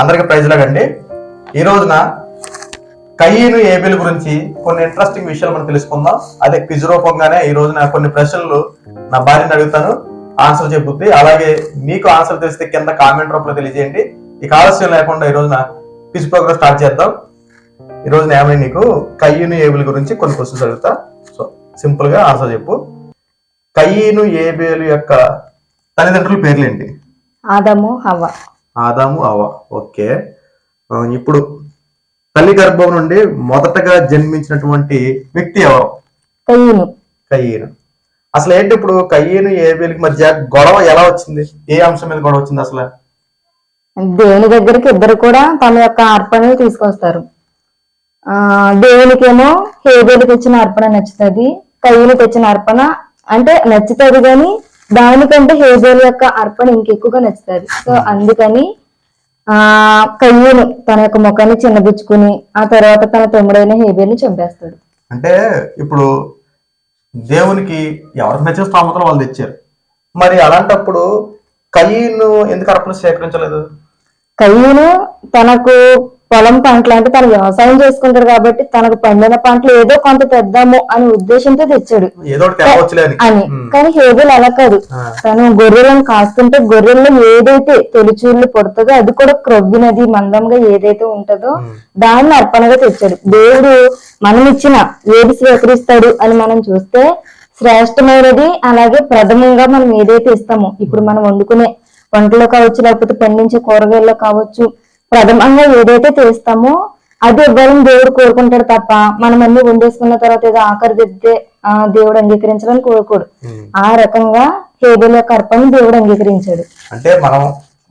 అందరికి ప్రైజ్ లాగండి ఈ రోజున కయ్యను ఏబిల్ గురించి కొన్ని ఇంట్రెస్టింగ్ విషయాలు మనం తెలుసుకుందాం. అదే క్విజ్ రూపంగానే ఈ రోజున కొన్ని ప్రశ్నలు నా భార్యని అడుగుతాను. ఆన్సర్ చెప్పుద్ది అలాగే మీకు ఆన్సర్ తెలిస్తే కింద కామెంట్ రూపంలో తెలియజేయండి. ఇక ఆలస్యం లేకుండా ఈ రోజున క్విజ్ ప్రోగ్రామ్ స్టార్ట్ చేద్దాం. ఈ రోజున ఏమైనా నీకు? కయ్యను ఏబిల్ గురించి కొన్ని క్వశ్చన్స్ అడుగుతా. సో సింపుల్గా ఆన్సర్ చెప్పు. కయ్యను ఏబేలు యొక్క తల్లిదండ్రుల పేర్లేంటి? ఆదము హవ్వ. ఆదాము అవ ఓకే. ఇప్పుడు తల్లి గర్భం నుండి మొదటగా జన్మించినటువంటి వ్యక్తి ఎవరు? కయ్యను. కయ్యను. అసలు ఏంటి ఇప్పుడు కయ్యను ఏబేలికి మధ్య గొడవ ఎలా వచ్చింది? ఏ అంశం మీద గొడవ వచ్చింది అసలు? దేవుని దగ్గరికి ఇద్దరు కూడా తమ యొక్క అర్పణలు తీసుకొస్తారు. ఆ దేవునికేమో హేబేలు తెచ్చిన అర్పణ నచ్చుతుంది కయ్యను తెచ్చిన అర్పణ అంటే నచ్చుతుంది కానీ దానికంటే హేబేలు యొక్క అర్పణ ఇంకెక్కువగా నచ్చుతుంది. సో అందుకని ఆ కయ్యను తన యొక్క ముఖాన్ని చిన్నబుచ్చుకుని ఆ తర్వాత తన తమ్ముడైన హేబేల్ని చంపేస్తాడు. అంటే ఇప్పుడు దేవునికి ఎవరికి నచ్చిన స్థామతలు వాళ్ళు తెచ్చారు. మరి అలాంటప్పుడు కయ్యను ఎందుకు అర్పణ సేకరించలేదు కయ్యను తనకు పొలం పంటలు అంటే తను వ్యవసాయం చేసుకుంటాడు కాబట్టి తనకు పండిన పంటలు ఏదో కొంత తెద్దాము అనే ఉద్దేశంతో తెచ్చాడు. అని. కానీ హేబుల్ అలా కాదు. తను గొర్రెలను కాస్తుంటే గొర్రెల్లో ఏదైతే తొలిచూర్లు పుడుతుందో అది కూడా క్రొవ్వినది మందంగా ఏదైతే ఉంటుందో దాన్ని అర్పణగా తెచ్చాడు. దేవుడు మనం ఇచ్చిన ఏది స్వీకరిస్తాడు అని మనం చూస్తే శ్రేష్టమైనది అలాగే ప్రథమంగా మనం ఏదైతే ఇస్తామో ఇప్పుడు మనం వండుకునే వంటలో కావచ్చు లేకపోతే పండించే కూరగాయల్లో కావచ్చు ప్రథమంగా ఏదైతే చేస్తామో అది ఇవ్వాలని దేవుడు కోరుకుంటాడు తప్ప మనం అన్ని వండేసుకున్న తర్వాత ఏదో ఆఖరి ఆ దేవుడు అంగీకరించాలని కోరుకోడు. ఆ రకంగా హేబెల్ యొక్క అర్పణ దేవుడు అంగీకరించాడు. అంటే మనం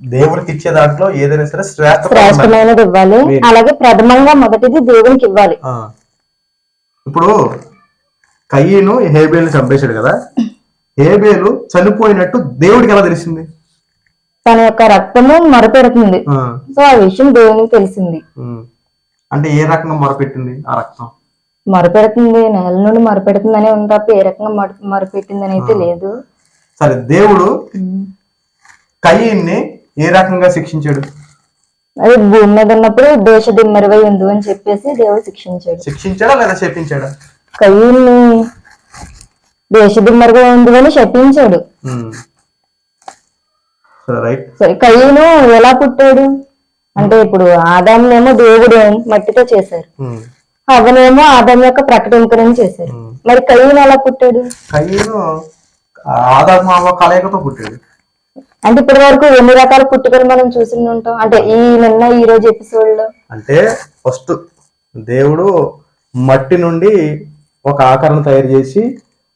దేవుడికి ఇచ్చే దాంట్లో ఏదైనా సరే శ్రేష్ట శ్రేష్టమైనది ఇవ్వాలి. అలాగే ప్రథమంగా మొదటిది దేవునికి ఇవ్వాలి. ఇప్పుడు కయ్యను హేబేలు చంపేశాడు కదా. హేబేలు చనిపోయినట్టు దేవుడికి ఎలా తెలిసింది? తన యొక్క రక్తము మరపెడుతుంది. సో ఆ విషయం దేవునికి తెలిసింది. అంటే ఏ రకంగా మొరపెట్టింది ఆ రక్తం? మరపెడుతుంది నెల నుండి మరపెడుతుంది అనే ఉంది తప్ప ఏ రకంగా మర- మరపెట్టిందని అయితే లేదు. సరే దేవుడు కయ్యన్ని ఏ రకంగా శిక్షించాడు? అది భూమి మీద ఉన్నప్పుడు దేశ దిమ్మరివై ఉంది అని చెప్పేసి దేవుడు శిక్షించాడు. శిక్షించాడా లేదా చెప్పించాడా కయ్యూని దేశ దిమ్మరిగా ఉంది అని శపించాడు. సరే కయ్యూను ఎలా పుట్టాడు? అంటే ఇప్పుడు ఆదామునేమో దేవుడు మట్టితో చేశారు. ఉమ్. అవనేమో ఆదాం యొక్క ప్రకటింపులను చేశారు. మరి కయ్యూను ఎలా పుట్టాడు? కయ్యను అవ్వ కలయికతో పుట్టాడు. అంటే ఇప్పటి వరకు ఎన్ని రకాల పుట్టుకలు మనం చూసి ఉంటాం? అంటే ఈ నిన్న ఈ రోజు ఎపిసోడ్లో అంటే ఫస్ట్ దేవుడు మట్టి నుండి ఒక ఆకారం తయారు చేసి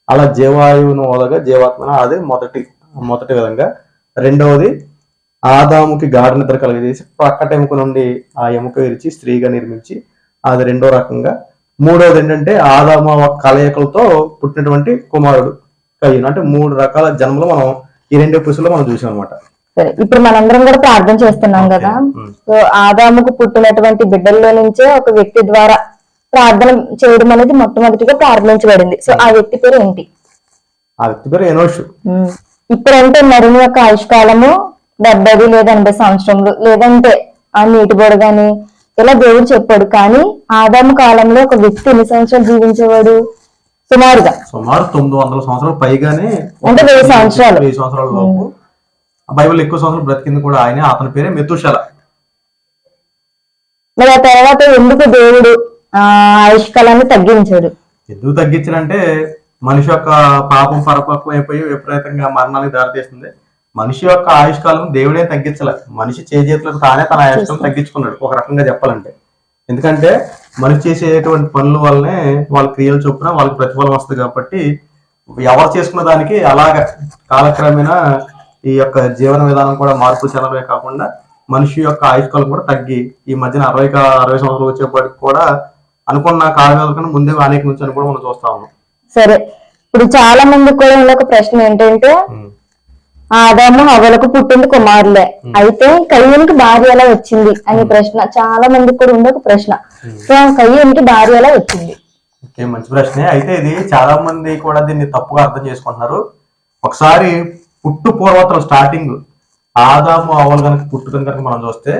అలా జీవాయువును వదగా జీవాత్మను అదే మొదటి మొదటి విధంగా రెండవది ఆదాముకి గాఢ నిద్ర కలగజేసి పక్కట ఎముక నుండి ఆ ఎముక విరిచి స్త్రీగా నిర్మించి అది రెండో రకంగా. మూడవది ఏంటంటే ఆదామ కలయికలతో పుట్టినటువంటి కుమారుడు కయ్యను. అంటే మూడు రకాల జన్మలు మనం ఈ రెండు ఎపిసోడ్లో మనం చూసాం అనమాట సరే ఇప్పుడు మనందరం కూడా ప్రార్థన చేస్తున్నాం కదా. సో ఆదాముకు పుట్టినటువంటి బిడ్డల్లో నుంచే ఒక వ్యక్తి ద్వారా ప్రార్థన చేయడం అనేది మొట్టమొదటిగా ప్రారంభించబడింది సో ఆ వ్యక్తి పేరు ఏంటి? ఆ వ్యక్తి పేరు ఎనోషు. ఇప్పుడంటే నరుని యొక్క ఆయుష్కాలము డెబ్బై లేదా ఎనభై సంవత్సరములు లేదంటే ఆ నీటి బోడ గాని ఇలా దేవుడు చెప్పాడు. కానీ ఆదాము కాలంలో ఒక వ్యక్తి ఎన్ని సంవత్సరాలు జీవించేవాడు? సుమారుగా. సుమారు తొమ్మిది వందల సంవత్సరాలు పైగానే అంటే వెయ్యి సంవత్సరాలు. వెయ్యి సంవత్సరాల లోపు. బైబిల్ ఎక్కువ సంవత్సరాలు బ్రతికింది కూడా ఆయన. అతని పేరే మెతుషల. మరి ఆ తర్వాత ఎందుకు దేవుడు ఆ ఆయుష్కాలాన్ని తగ్గించాడు? ఎందుకు తగ్గించాలంటే మనిషి యొక్క పాపం పరపక్వం అయిపోయి విపరీతంగా మరణానికి దారితీస్తుంది. మనిషి యొక్క ఆయుష్కాలం దేవుడే తగ్గించలే. మనిషి చేతులకు తానే తన ఆయుష్కాలం తగ్గించుకున్నాడు ఒక రకంగా చెప్పాలంటే. ఎందుకంటే మనిషి చేసేటువంటి పనుల వల్లనే వాళ్ళ క్రియలు చొప్పున వాళ్ళకి ప్రతిఫలం వస్తుంది కాబట్టి ఎవరు చేసుకున్న దానికి అలాగ కాలక్రమేణా ఈ యొక్క జీవన విధానం కూడా మార్పు చెందడమే కాకుండా మనిషి యొక్క ఆయుష్కాలం కూడా తగ్గి ఈ మధ్యన అరవై అరవై సంవత్సరాలు వచ్చేప్పటికి కూడా అనుకున్న కాలం కన్నా ముందే అనేక నుంచి అని కూడా మనం చూస్తా ఉన్నాం. సరే. ఇప్పుడు చాలా మంది కూడా ఉన్న ఒక ప్రశ్న ఏంటంటే ఆదాము హవలకు పుట్టింది కుమారులే. అయితే కయ్యూనికి భార్య ఎలా వచ్చింది అనే ప్రశ్న. చాలా మందికి కూడా ఉండే ఒక ప్రశ్న. సో కయ్యూనికి భార్య ఎలా వచ్చింది? ఓకే మంచి ప్రశ్నే. అయితే ఇది చాలా మంది కూడా దీన్ని తప్పుగా అర్థం చేసుకుంటున్నారు. ఒకసారి పుట్టు పూర్వతలు స్టార్టింగ్ ఆదాము అవలు కనుక పుట్టుకని కనుక మనం చూస్తే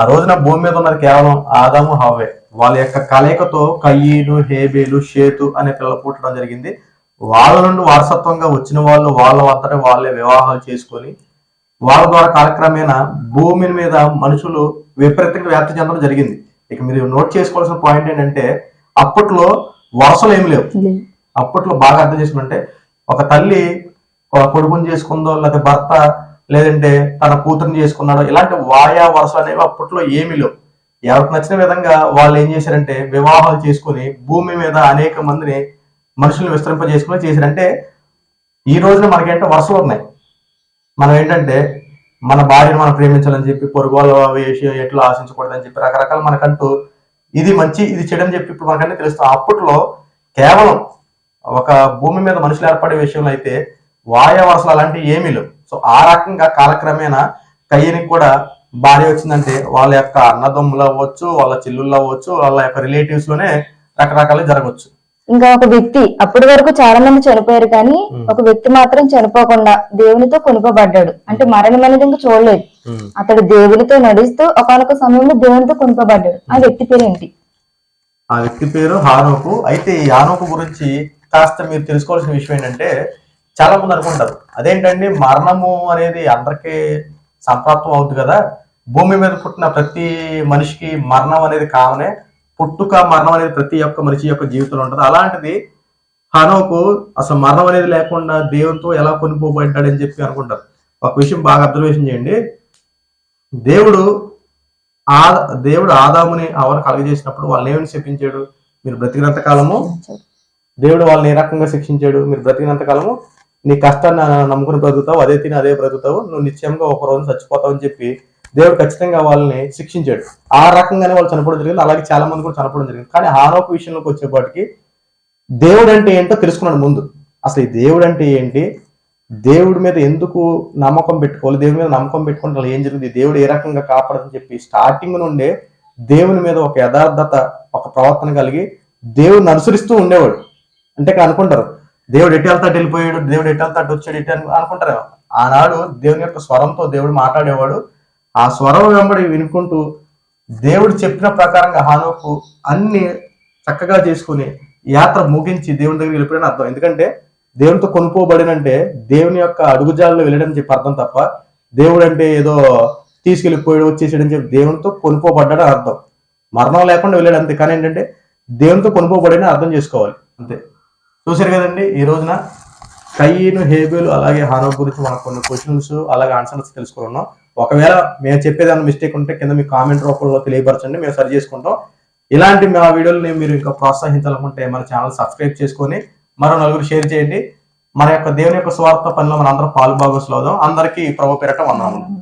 ఆ రోజున భూమి మీద ఉన్నది కేవలం ఆదాము హవ్వే వాళ్ళ యొక్క కలయికతో కయ్యను హేబేలు షేతు అనే పిల్లలు పుట్టడం జరిగింది. వాళ్ళ నుండి వారసత్వంగా వచ్చిన వాళ్ళు వాళ్ళ వద్దనే వాళ్ళే వివాహాలు చేసుకొని వాళ్ళ ద్వారా కాలక్రమేణా భూమి మీద మనుషులు విపరీతంగా వ్యాప్తి చెందడం జరిగింది. ఇక మీరు నోట్ చేసుకోవాల్సిన పాయింట్ ఏంటంటే అప్పట్లో వరుసలు ఏమి లేవు. అప్పట్లో బాగా అర్థం చేసుకుంటే ఒక తల్లి ఒక కొడుకుని చేసుకుందో లేకపోతే భర్త లేదంటే తన కూతురుని చేసుకున్నాడో ఇలాంటి వాయా వరుస అనేవి అప్పట్లో ఏమీ లేవు. ఎవరికి నచ్చిన విధంగా వాళ్ళు ఏం చేశారంటే వివాహాలు చేసుకుని భూమి మీద అనేక మందిని మనుషుల్ని విస్తరింపజేసుకుని చేశారంటే ఈ రోజున మనకేంటో వరుసలు ఉన్నాయి. మనం ఏంటంటే మన భార్యను మనం ప్రేమించాలని చెప్పి పొరుగు వాళ్ళ విషయం ఎట్లా ఆశించకూడదని చెప్పి రకరకాల మనకంటూ ఇది మంచి ఇది చెడు అని చెప్పి ఇప్పుడు మనకన్నీ తెలుస్తాం అప్పట్లో కేవలం ఒక భూమి మీద మనుషులు ఏర్పడే విషయంలో అయితే వాయా వరుసలు అలాంటివి ఏమీ లేవు. సో ఆ రకంగా కాలక్రమేణా కయ్యనికి కూడా భార్య వచ్చిందంటే వాళ్ళ యొక్క అన్నదమ్ములు అవ్వచ్చు వాళ్ళ చెల్లుళ్ళు అవ్వచ్చు వాళ్ళ యొక్క రిలేటివ్స్లోనే రకరకాలు జరగవచ్చు ఇంకా ఒక వ్యక్తి అప్పటి వరకు చాలా మంది చనిపోయారు కానీ ఒక వ్యక్తి మాత్రం చనిపోకుండా దేవునితో కొనుకోబడ్డాడు. అంటే మరణం అనేది ఇంకా చూడలేదు. అతడు దేవునితో నడుస్తూ ఒకనొక సమయంలో దేవునితో కొనుకోబడ్డాడు. ఆ వ్యక్తి పేరు ఏంటి? ఆ వ్యక్తి పేరు హానోకు. అయితే ఈ హానోకు గురించి కాస్త మీరు తెలుసుకోవాల్సిన విషయం ఏంటంటే చాలా మంది అనుకుంటారు. అదేంటండి? మరణము అనేది అందరికీ సంప్రాప్తం అవుతుంది కదా. భూమి మీద పుట్టిన ప్రతి మనిషికి మరణం అనేది కామనే పుట్టుక మరణం అనేది ప్రతి ఒక్క మనిషి యొక్క జీవితంలో ఉంటుంది. అలాంటిది హనోకు అసలు మరణం అనేది లేకుండా దేవునితో ఎలా కొనిపోబడ్డాడని చెప్పి అనుకుంటారు. ఒక విషయం బాగా అబ్జర్వేషన్ చేయండి. దేవుడు ఆ దేవుడు ఆదాముని అవను కలగజేసినప్పుడు వాళ్ళని ఏమని శపించాడు? మీరు బ్రతికినంత కాలము? దేవుడు వాళ్ళని ఏ రకంగా శిక్షించాడు? మీరు బ్రతికినంత కాలము? నీ కష్టాన్ని నమ్ముకుని బ్రతుకుతావు అదే తిని అదే బ్రతుకుతావు నువ్వు నిశ్చయంగా ఒక రోజు చచ్చిపోతావు అని చెప్పి దేవుడు ఖచ్చితంగా వాళ్ళని శిక్షించాడు. ఆ రకంగానే వాళ్ళు చనిపోవడం జరిగింది అలాగే చాలా మంది కూడా చనిపోవడం జరిగింది. కానీ ఆరోప విషయంలోకి వచ్చేపాటికి దేవుడు అంటే ఏంటో తెలుసుకున్నాడు ముందు. అసలు ఈ దేవుడు అంటే ఏంటి? దేవుడి మీద ఎందుకు నమ్మకం పెట్టుకోవాలి? దేవుడి మీద నమ్మకం పెట్టుకుంటే ఏం జరిగింది దేవుడు ఏ రకంగా కాపాడదని చెప్పి స్టార్టింగ్ నుండే దేవుని మీద ఒక యథార్థత ఒక ప్రవర్తన కలిగి దేవుడిని అనుసరిస్తూ ఉండేవాడు. అంటే ఇక్కడ అనుకుంటారు దేవుడు ఎటు వెళ్తాడు వెళ్ళిపోయాడు దేవుడు ఎటు వెళ్తాడు వచ్చాడు ఇటు అనుకుంటారు ఆనాడు దేవుని యొక్క స్వరంతో దేవుడు మాట్లాడేవాడు. ఆ స్వరం వెంబడి వినుకుంటూ దేవుడు చెప్పిన ప్రకారంగా హానోకు అన్ని చక్కగా చేసుకుని యాత్ర ముగించి దేవుని దగ్గరికి వెళ్ళిపోయాడని అర్థం. ఎందుకంటే దేవునితో కొనుక్కోబడినంటే దేవుని యొక్క అడుగుజాల్లో వెళ్ళడం చెప్పి అర్థం తప్ప దేవుడు అంటే ఏదో తీసుకెళ్ళిపోయాడు వచ్చేసాడని చెప్పి దేవునితో కొనుక్కోబడ్డాడు అర్థం. మరణం లేకుండా వెళ్ళాడు అంతే. కానీ ఏంటంటే దేవునితో కొనుక్కోబడిన అర్థం చేసుకోవాలి. అంతే. చూసారు కదండి ఈ రోజున కయ్యను హేబేలు అలాగే హానో గురించి మనకు కొన్ని క్వశ్చన్స్ అలాగే ఆన్సర్స్ తెలుసుకున్నాం ఒకవేళ మేము చెప్పేదాన్ని మిస్టేక్ ఉంటే కింద మీ కామెంట్ రూపంలో తెలియపరచండి మేము సరి చేసుకుంటాం. ఇలాంటి మా వీడియోలని మీరు ఇంకా ప్రోత్సహించాలనుకుంటే మన ఛానల్ సబ్స్క్రైబ్ చేసుకొని మరో నలుగురు షేర్ చేయండి. మన యొక్క దేవుని యొక్క స్వార్థ పనిలో మన అందరం పాలు భాగస్లో అందరికీ ప్రభు పేరట వందనములు.